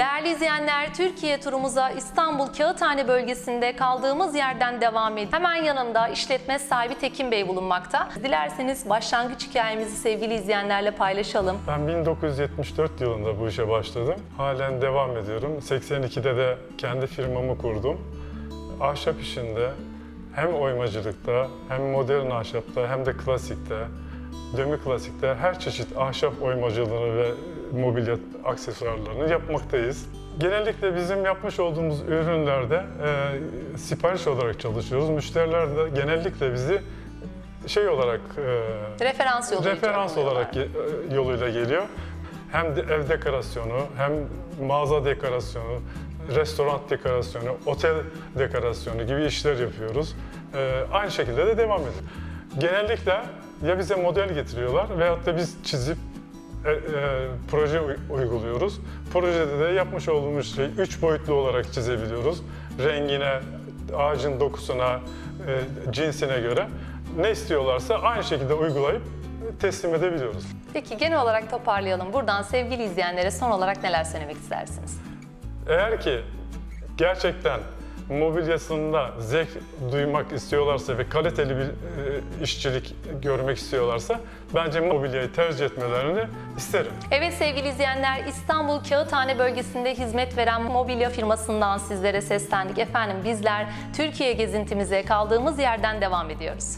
Değerli izleyenler, Türkiye turumuza İstanbul Kağıthane bölgesinde kaldığımız yerden devam ediyor. Hemen yanında işletme sahibi Tekin Bey bulunmakta. Dilerseniz başlangıç hikayemizi sevgili izleyenlerle paylaşalım. Ben 1974 yılında bu işe başladım. Halen devam ediyorum. 82'de de kendi firmamı kurdum. Ahşap işinde hem oymacılıkta hem modern ahşapta hem de klasikte, dömü klasikte her çeşit ahşap oymacılığını ve mobilya aksesuarlarını yapmaktayız. Genellikle bizim yapmış olduğumuz ürünlerde e, sipariş olarak çalışıyoruz. Müşteriler de genellikle bizi şey olarak e, Referans yoluyla. referans olarak e, yoluyla geliyor. Hem de ev dekorasyonu, hem mağaza dekorasyonu, restoran dekorasyonu, otel dekorasyonu gibi işler yapıyoruz. Ee, aynı şekilde de devam ediyor. Genellikle ya bize model getiriyorlar veyahut da biz çizip e, e, proje uy- uyguluyoruz. Projede de yapmış olduğumuz şey üç boyutlu olarak çizebiliyoruz. Rengine, ağacın dokusuna, e, cinsine göre ne istiyorlarsa aynı şekilde uygulayıp teslim edebiliyoruz. Peki genel olarak toparlayalım. Buradan sevgili izleyenlere son olarak neler söylemek istersiniz? Eğer ki gerçekten mobilyasında zevk duymak istiyorlarsa ve kaliteli bir e, işçilik görmek istiyorlarsa bence mobilyayı tercih etmelerini isterim. Evet sevgili izleyenler İstanbul Kağıthane bölgesinde hizmet veren mobilya firmasından sizlere seslendik. Efendim bizler Türkiye gezintimize kaldığımız yerden devam ediyoruz.